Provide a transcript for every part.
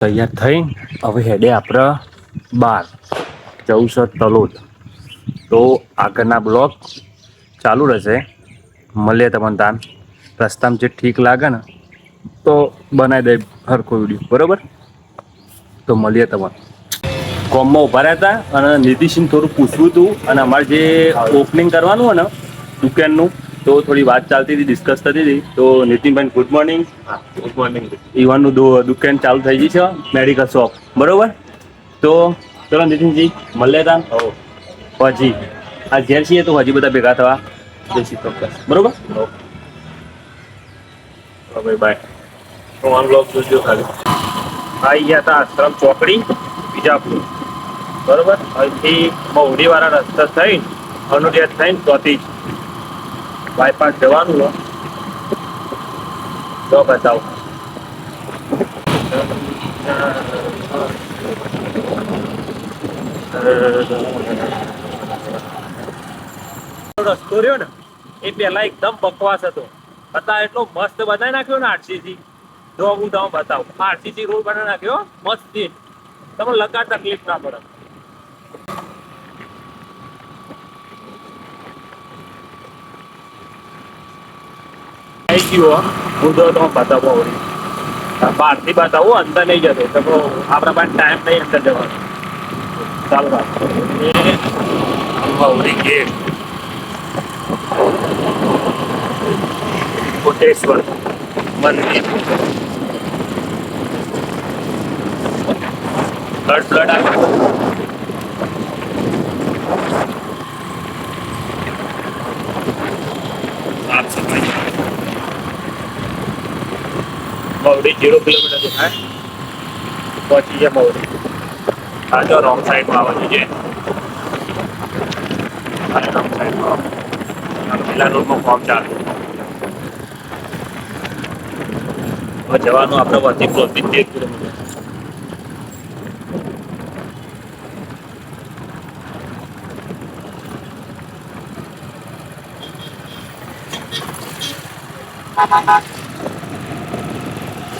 તૈયાર થઈ. હવે હેડે આપણે બાર. ચૌસઠ તલોદ. તો આગળના બ્લોક ચાલુ રહેશે. મળીએ તમને તાન. રસ્તામાં જે ઠીક લાગે ને, તો બનાવી દે હરખો વીડિયો. બરાબર? તો મળીએ તમને. કોમમાં ઊભા રહ્યા હતા અને નીતિશને થોડું પૂછવું હતું અને અમારે જે ઓપનિંગ કરવાનું હોય ને, દુકાનનું તો થોડી વાત ચાલતી હતી ડિસ્કસ થતી હતી. તો Nitinbhai good morning good morning ઈવનનું દુકાન ચાલુ થઈ ગઈ છે મેડિકલ શોપ બરોબર? તો ચલો નીતિનજી મળે તા પછી આ ઘેર છીએ તો હજી બધા ભેગા થવા. જઈશું ચોક્કસ બરોબર? ઓકે બાય હું અનલોક જોજો ખાલી. આવી ગયા હતા આશ્રમ ચોકડી બીજાપુર. બરોબર? અહીંથી મહુડી વાળા રસ્તા થઈને અનુડિયાત થઈને ચોથી બાયપાસ જવાનું હોય તો બતાવો રસ્તો રહ્યો ને, એ પેલા એકદમ બકવાસ હતો. અત્યારે એટલો મસ્ત બનાવી નાખ્યો ને આરસીસી. જો હું તમને બતાવું. આરસીસી રોડ બનાવી નાખ્યો, મસ્ત તમને લગા તકલીફ ના પડે. હો. હું તો બતાવો વળી. બહારથી બતાવો, અંદર નહીં જતો. તો આપણા પાસે ટાઈમ નહીં અંદર જવાનો. ચાલો ભાઈ ગેટ. કોટેશ્વર મંદિર. બ્લડ સાફ સફાઈ મવડી જીરો કિલોમીટર દેખાય પહોંચી ગયા મવડી આ જો રોંગ સાઈડમાં આવે છે આ રોંગ સાઈડમાં આવે આ પેલા રોડમાં ફોર્મ ચાલુ હવે જવાનું આપણે વધી પ્રોતી તેર કિલોમીટર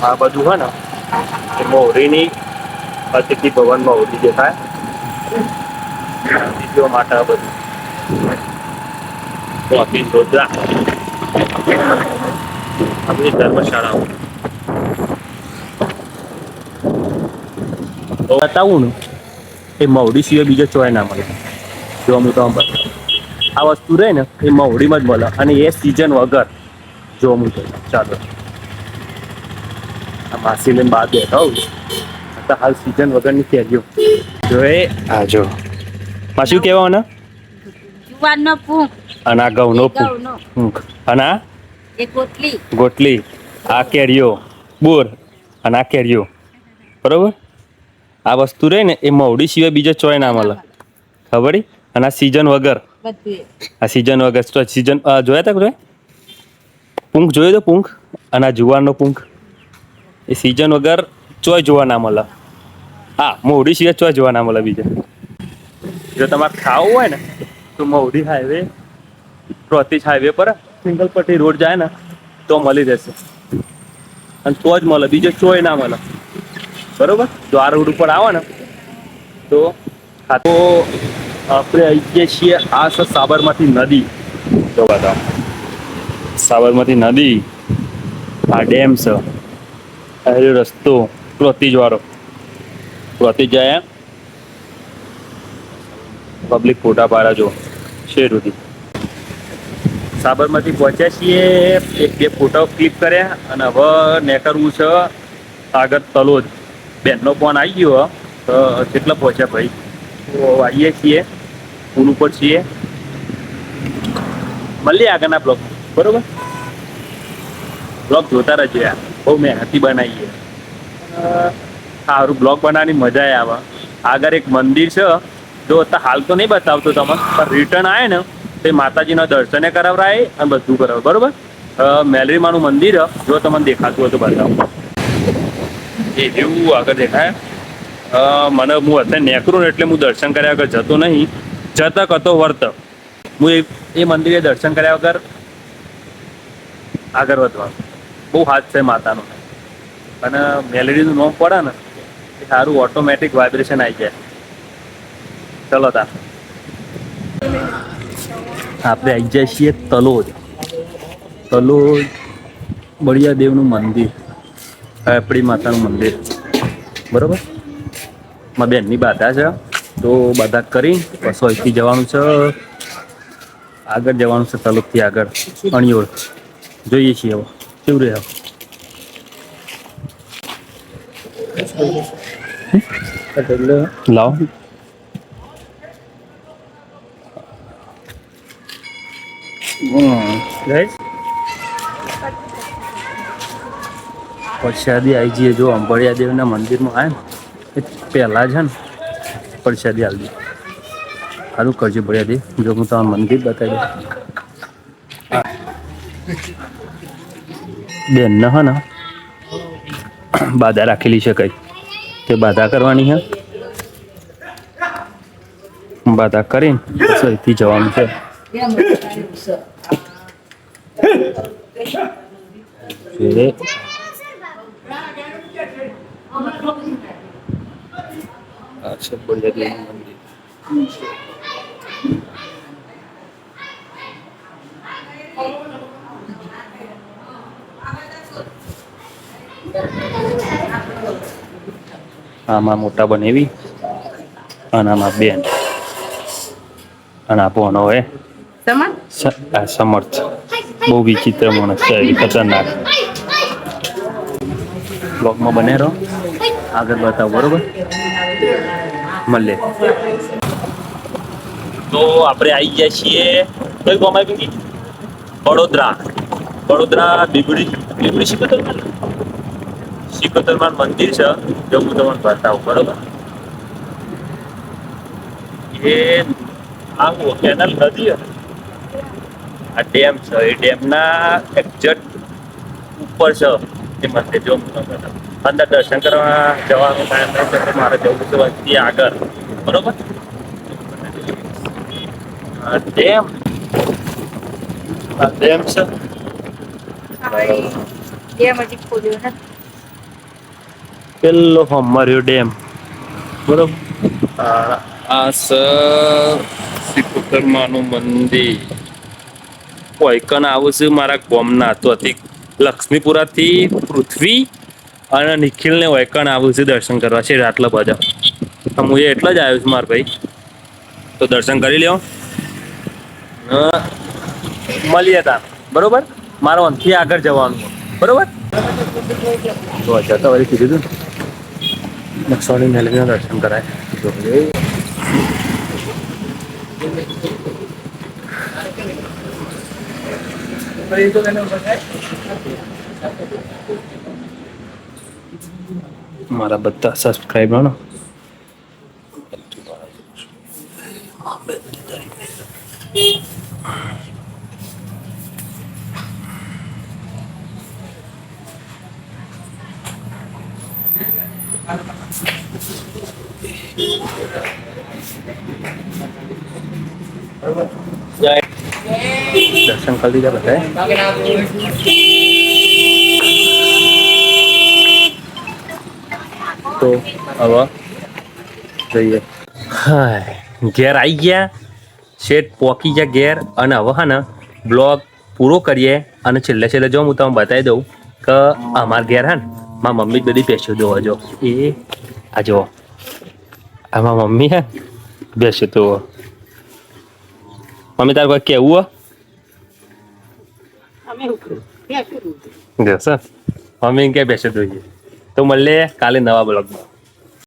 આ બધું હોય ને એ મોહરીની અતિથિ ભવન મોહરી દેખાય અતિથિઓ માટે આ બધું રોજરા આપણી ધર્મશાળાઓ. બતાવું ને એ મવડી સિવાય બીજો ચોય મળે. જો તમને આ વસ્તુ રહે ને એ મવડીમાં જ મળે. અને એ સિઝન વગર જો હું તો ચાલો. આ માસી લઈને બહાર બેઠા હોઉં તો હાલ સિઝન વગરની કેરીઓ જો એ આ જો શું કેવા ને જુવારનો પૂંખ અને આ ઘઉંનો. પૂંખ અને આ? ગોટલી. ગોટલી. આ કેરીઓ. બોર. અને આ કેરીઓ. બરોબર? આ વસ્તુ રહે ને એ મવડી સિવાય બીજો ચોય ના મળે. ખબર? અને આ સિઝન વગર. આ સિઝન વગર. તો સિઝન જોયા તા પૂંખ જોયો તો પૂંખ અને આ જુવારનો પૂંખ એ સિઝન વગર ચોય જોવા ના મળે. હા મોવડી સિવાય ચોય જોવા ના મળે બીજા. જો તમારે ખાવું હોય ને, તો મોવડી હાઈવે પ્રોતિશ હાઈવે પર સિંગલ પટ્ટી રોડ જાય ને, તો મળી જશે. અને તો જ મળે, બીજો ચોય ના મળે. બરોબર? જો રોડ ઉપર આવે ને, તો હા, તો આપણે આવી ગયા છીએ આ છે સાબરમતી નદી. જો બતાવો. સાબરમતી નદી, આ ડેમ છે આ રસ્તો પ્રોતિજ વાળો. પ્રોતિજ જાય પબ્લિક ફોટા પાડા જો, શેર સુધી. સાબરમતી પહોંચ્યા છીએ, એક, બે ફોટો ક્લિક કર્યા અને હવે નેકરવું છે આગળ તલોદ. બેનનો ફોન આવી ગયો તો કેટલા પહોંચ્યા ભાઈ? આવીએ છીએ પુલ ઉપર છીએ. મળીએ આગળના બ્લોક બરોબર? બ્લોગ જોતા રહેજો યાર. બહુ મહેનતથી બનાવીએ. સારું બ્લોગ બનાવવાની મજા આવે. આગળ એક મંદિર છે. જો અત્યારે હાલ તો નહીં બતાવતો તમને, પણ રિટર્ન આવે ને, તે માતાજીના દર્શને કરાવરાય અને બધું કરાવે. બરોબર? મેલરીમાનું મંદિર જો તમને દેખાતું હોય તો બતાવો. એ જેવું આગળ દેખાય. મને હું અત્યારે નેકરું એટલે હું દર્શન કર્યા વગર જતો નહીં. જતક હતો વર્ત. હું એ મંદિરે દર્શન કર્યા વગર આગળ વધવાનું. બહુ હાથ છે માતાનો. અને મેલેડીનું નોમ પડે ને, એ સારું ઓટોમેટિક વાઇબ્રેશન આવી જાય. ચલો તા. આપણે આવી જાય છીએ તલોદ. તલોદ બળિયા દેવનું મંદિર. આપણી માતાનું મંદિર. બરોબર? મારા બેનની બાધા છે. તો બાધા કરી, બસો અહીંથી જવાનું છે. આગળ જવાનું છે તલોદથી આગળ. અણિયોળ જોઈએ છીએ હવે. કેવું રહે લાવો. પ્રસાદી આવી જઈએ જો અંબળિયા દેવના મંદિરમાં આવે ને. એ પહેલાં છે ને, પ્રસાદી આવી સારું કરજો ભળિયા દેવ જો હું તમારું મંદિર બતાવી દઉં. બેન ન ને. બાધા રાખેલી છે કઈ. તે બાધા કરવાની છે બાધા કરીને અહીંથી જવાનું છે. અચ્છા મંદિર. આમાં મોટા બનેવી અને આમાં બેન. અને આ પોનો હે. આ સમર્થ. બહુ વિચિત્ર માણસ છે એ ખતરનાક. બ્લોગમાં બને રહો. આગળ બતાવો બરોબર? મળે તો આપણે આવી ગયા છીએ કઈ ગામ આવી ગઈ વડોદરા. વડોદરા બીબડી બીબડી શિકોતરમાં શિકોતરમાં મંદિર છે જો હું તમને બતાવું બરોબર? એ આ કેનલ નદી હતી આ ડેમ છે, એ ડેમના એક્ઝેક્ટ ઉપર છે, એ મંદિર જો હું તમને. અંદર દર્શન કરવા જવાનો ટાઈમ છે તો મારે જવું છે વચ્ચે આગળ, બરોબર? ડેમ. ડેમ છે. એ હજી ખોલ્યો નથી. પેલો હમાર્યો ડેમ. બરોબર? આ સ છે મંદિર. કોઈકન આવું છે, મારા ગોમના તો હતી લક્ષ્મીપુરાથી પૃથ્વી અને નિખિલને વૈકણ આવું છે, દર્શન કરવા. છે આટલા બધા હું એ એટલા જ આવ્યો છું, મારા ભાઈ. તો દર્શન કરી લ્યો. મળીએ તા. બરોબર? મારો અંતથી આગળ જવાનું. બરોબર? તો અચ્છા તો કીધું હતું ને નકશાની મેલવીના દર્શન કરાય જો એ મારા બધા સબસ્ક્રાઈબર દર્શન કરી દીધા બધા તો હવે જઈએ હાય ઘેર આવી ગયા શેઠ પોકી ગયા ઘેર અને હવે હા ને બ્લોગ પૂરો કરીએ અને છેલ્લે છેલ્લે જો હું તમને બતાવી દઉં કે અમારા ઘેર હા ને મારા મમ્મી જ બધી પેસ્યો જોવા જો એ આ જો આમાં મમ્મી હે બેસો તો મમ્મી તારે કોઈ કેવું હો મમ્મી કે બેસો તું તો મળીએ કાલે નવા બ્લોગમાં